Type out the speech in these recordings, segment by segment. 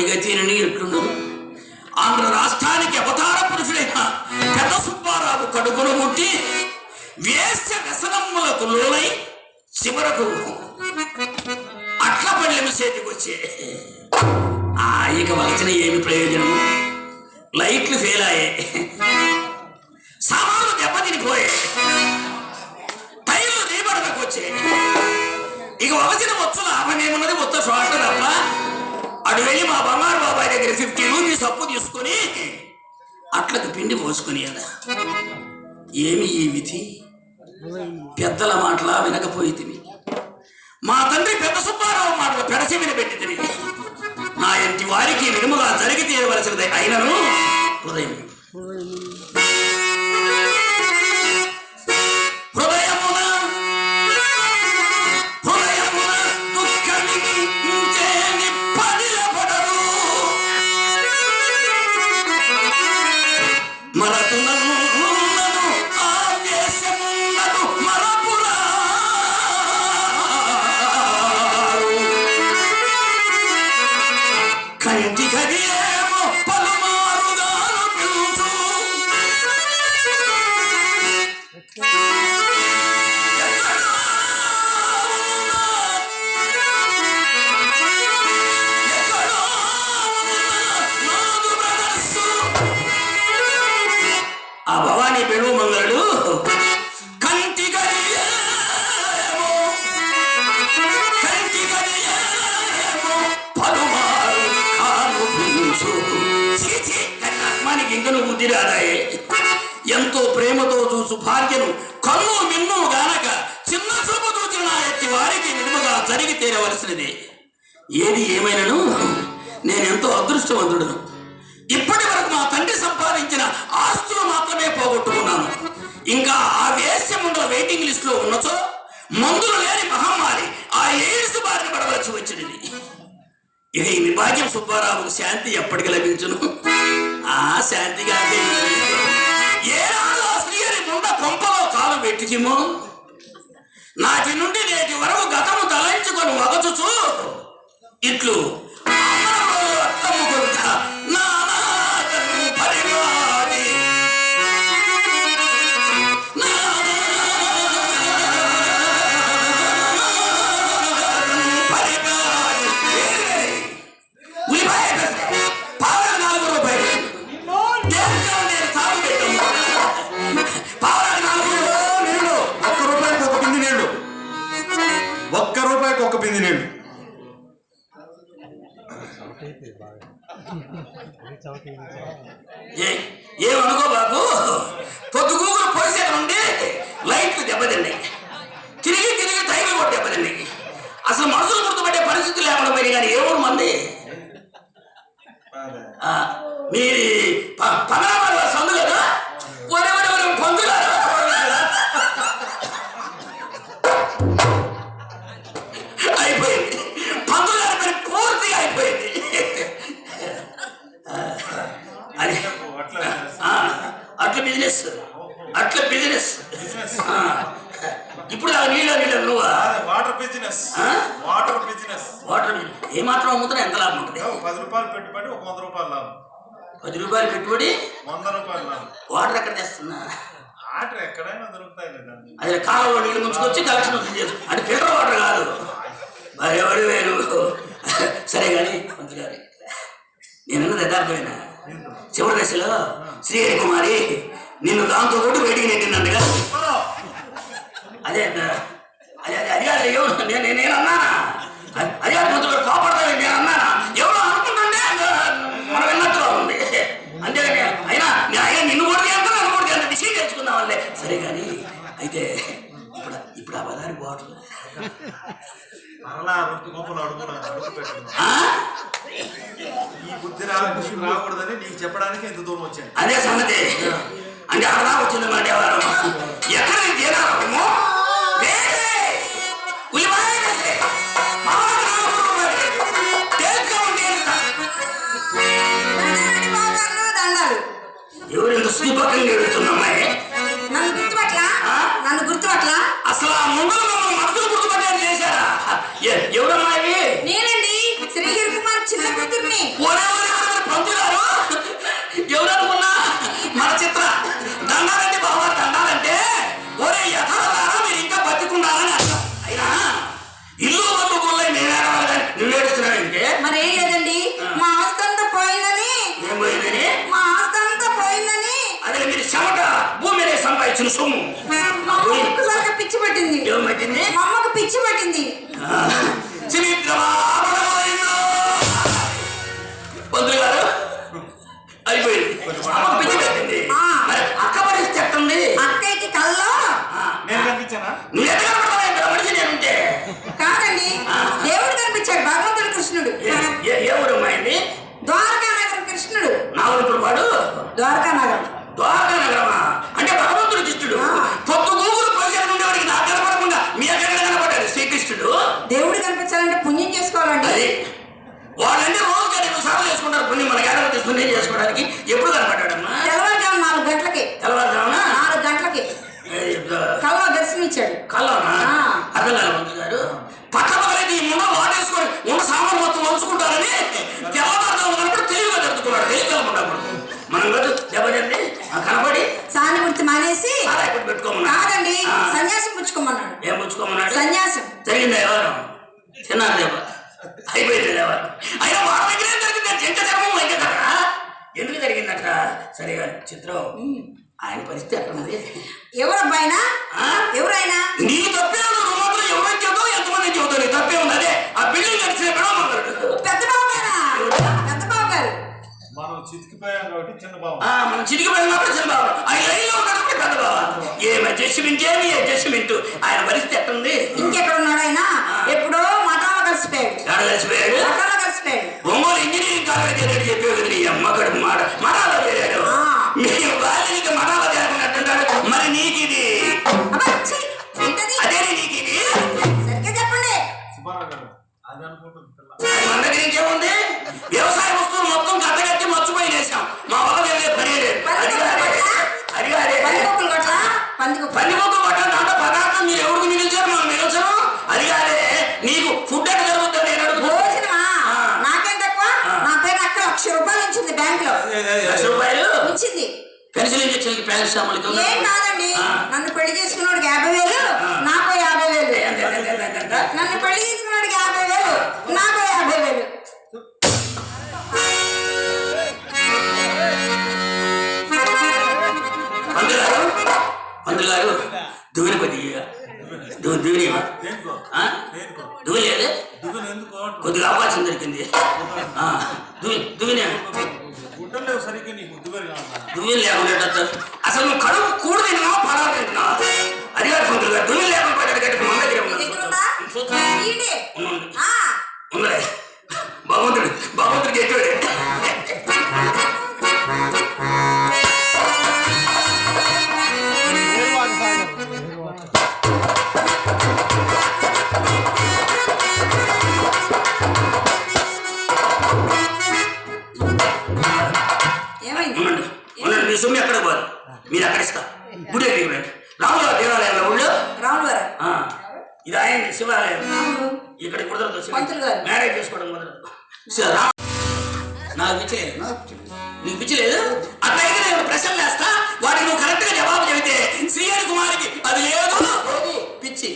గతిని ఇట్లున్నాము ఆంధ్ర రాష్ట్రానికి అవతార పురుషుడైన పెద్ద సుబ్బారావు కడుపును ముట్టి వేస్య వ్యసనములకు లోనై చివరకు అట్ల చేతికొచ్చే. చేతికి వచ్చే ఆ ఇక వలచిన ఏమి ప్రయోజనము? లైట్లు ఫెయిల్ అయ్యే సామాన్లు దెబ్బతినిపోయే. టైర్లు రీబడకు వచ్చే ఇక వలసిన మొత్తం లాభం ఏమన్నది మొత్తం షార్ట్ తప్ప అటు వెళ్ళి మా బంగారు బాబాయ్ దగ్గర ఫిఫ్టీ రూపీస్ అప్పు తీసుకొని అట్లకు పిండి పోసుకుని ఏమి ఈ విధి? పెద్దల మాటలా వినకపోయితివి మా తండ్రి పెద్ద సుబ్బారావు మాటలు పెడచెవిన పెట్టి తిరిగి నా ఇంటి వారికి విడుముగా జరిగి తీయవలసినది అయినను. హృదయం. కంటి కదియేమో పలుమారుగాను పిలుచు. ఆ భవానీ పెను మంగళుడు ఆత్మానికి ఎంతో ప్రేమతో చూసు భార్యను కన్ను మిన్ను గానక చిన్న చూపు చూచిన ఎత్తి వారికి నిలువగా జరిగి తీరవలసినది. ఏది ఏమైనను? నేనెంతో అదృష్టవంతుడును. ఇప్పటి వరకు మా తండ్రి సంపాదించిన ఆస్తులు మాత్రమే పోగొట్టుకున్నాను. ఇంకా ఆ వేశ్యముండల వెయిటింగ్ లిస్ట్లో ఉన్నచో మందులు లేని మహమ్మారి ఆ ఎయిడ్స్ బారిన పడవలసి వచ్చినది. ఇక ఈ విభాగ్యం సుబ్బారావుకు శాంతి ఎప్పటికి లభించును. ఆ శాంతిగా ఏనాడు ఆ శ్రీహరి ముండ కొంపలో కాలు పెట్టిచిమో? నాటి నుండి నేటి వరకు గతము తలంచుకొని వగచుచు ఇట్లు చెప్పింది నేను. ఏమనుకో బాబు? పొద్దుగూకులు పోసే ఉండి లైట్లు దెబ్బతిన్నాయి. వంద రూపాయలు లాభం. పది రూపాయలు పెట్టుబడి వంద రూపాయలు లాభం. వాటర్ ఎక్కడ తెస్తున్నా? వాటర్ ఎక్కడైనా దొరుకుతాయి అదే కాలంలో నీళ్ళు ముంచుకొచ్చి కలెక్షన్ అంటే ఫిల్టర్ వాటర్ కాదు. మరి ఎవరి వేరు? సరే కానీ గారి నేనన్నది యథార్థమైన? చివరి దశలో శ్రీహరి కుమారి నిన్ను దాంతో కొట్టి బయటికి నెట్టిందంటగా. అదే బాటిల్ మరలా రొట్టి గొప్పలు? ఈ బుద్ధి రాకూడదని నీకు చెప్పడానికి ఎంత దూరం వచ్చాను. అదే సంగతి. అంటే అలా వచ్చింది మా దేవారం ఎక్కడ నుంచి ఏనాడము? వేరే! ఉల్లిపాయ వచ్చిన సొమ్ము ఒక్కసారిగా పిచ్చి పట్టింది. ఏమైంది మా అమ్మకు పిచ్చి పట్టింది. పంతులు గారు అయిపోయింది. పిచ్చి పెట్టింది. మరి అక్క పరిస్థితి ఎట్టుంది అక్కయ్యకి కల్లో. నేను కనిపించానా? నువ్వు వాళ్ళంటే రోజు కానీ సార్లు చేసుకుంటారు. పుణ్యం మన గేదలు పుణ్యం చేసుకోవడానికి ఎప్పుడు కనపడ్డాడమ్మా? తెల్లవారుజాము నాలుగు గంటలకి. తెల్లవారుజామున? నాలుగు గంటలకి. కల్లో దర్శనమిచ్చాడు. కల్లోనా? ఆ. అర్థం గారు పక్క పక్కలైతే ఈ ముందు వాటేసుకొని ఉన్న సామాన్ మొత్తం వంచుకుంటారని తెల్లవారుజాము కనపడి తెలివిగా జరుపుకున్నాడు. మనం కాదు దెబ్బతింది కనపడి సాని వృత్తి మానేసి అలా ఇప్పుడు పెట్టుకోమన్నా కాదండి ఆ. సన్యాసం పుచ్చుకోమన్నాడు ఏం పుచ్చుకోమన్నాడు సన్యాసం జరిగిందా ఎవరు తిన్నారు దేవ అయిపోయింది ఎవరు అయినా వాళ్ళ దగ్గరే జరిగింది జంట ధర్మం అయితే కదా ఎందుకు జరిగిందట సరిగా చిత్రం ఆయన పరిస్థితి ఎక్కడ ఉంది ఎవరబ్బాయినా? ఆ? ఎవరైనా నీ తప్పే ఉంది, నువ్వు మాత్రం ఎవరికి చెబుతావు ఎంతమంది చెబుతావు? నీ తప్పే ఉంది అదే ఆ బిల్డింగ్ కట్టిన పెద్ద బావ గారా. పెద్ద బావ గారు మనం చితికిపోయాం కాబట్టి చిన్న బాబు ఆ, మనం చిరిగి పడినప్పుడు చిన్న బాబు ఆయన లైన్లో ఉన్నప్పుడు పెద్ద బాబు ఏమి అడ్జస్ట్మెంట్ ఏమి అడ్జస్ట్మెంట్ ఆయన పరిస్థితి ఎట్టుంది? ఇంకెక్కడ ఉన్నాడు ఆయన ఎప్పుడో మఠంలో కలిసిపోయాడు. కలిసిపోయాడు? మఠంలో కలిసిపోయాడు. ఒంగోలు ఇంజనీరింగ్ కాలేజ్ అని చెప్పేది నీ అమ్మకడు మాట మఠాలో మన దగ్గర ఇంకేముంది? వ్యవసాయ వస్తువులు మొత్తం కట్టగట్టి మర్చిపోయి వేసాం మా వల్ల వెళ్ళే పని లేదు. పందికొక్కులు కొట్ల పందికొక్కులు పందికొక్క పట్ల దాంట్లో పదార్థం మీరు ఎవరికి మిగిల్చారు? మనం మిగిల్చరు. అడిగారే? నీకు ఫుడ్ ఎక్కడ జరుగుతుంది. భోజనమా. నాకేం తక్కువ? నా పేరు అక్కడ లక్ష రూపాయలు ఉంచింది బ్యాంక్లో లక్ష రూపాయలు? ఉంచింది. పెన్సిల్. ఏం కాదండి. ఆ. నన్ను పెళ్ళి చేసుకున్నాడికి యాభై వేలు నాకు యాభై వేలు? నన్ను పెళ్ళి చేసుకున్నాడికి యాభై వేలు నాకు యాభై వేలు. గారు దువ్వెన కొద్దిగా దువ్వు దువ్వెనేమా దువ్వలేదు కొద్దిగా అవకాశం దొరికింది. సరిగ్గా నీకు కావాలి లేకుండా అసలు నువ్వు కడుపు కూడు తిన్నావా పడాలు తింటున్నావా అది కాదు లేకుండా మన దగ్గర ఏమైంది? ఉండండి మీ సొమ్ము ఎక్కడ పోదు? మీరు అక్కడ ఇస్తా. గుడి రండి రాముల దేవాలయంలో ఊళ్ళో రాములు ఇది ఆయన శివాలయం. ఇక్కడ కుదరదు. మ్యారేజ్ చేసుకోవడం కుదరదు. నాకు పిచ్చలేదు నీకు పిచ్చలేదు అట్లయితే నేను ప్రశ్నలు వేస్తా. వాటికి నువ్వు కరెక్ట్గా జవాబు చెబితే శ్రీహరి కుమారికి అది లేదు. ఏది? పిచ్చి.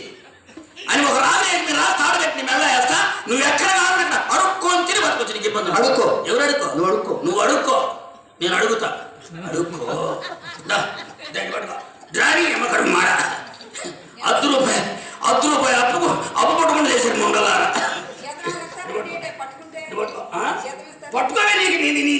అని ఒక రాజు రాసి తాడు కట్టి నీ మెల్ల వేస్తా. నువ్వు ఎక్కడ కావాలి అక్కడ అడుక్కొని తిని బతకొచ్చు. నీకు ఇబ్బంది అడుక్కో. ఎవరు అడుక్కో? నువ్వు అడుక్కో. నువ్వు అడుక్కో. నేను అడుగుతా. అడుక్కో. డ్రారీ ఎమ్మకడు మాడ. అద్దు రూపాయ అద్దు రూపాయ అప్పుకు అప్పు పట్టుకుండా చేశారు మంగళారా పట్టుకోవే నీకు నీ నీ నీ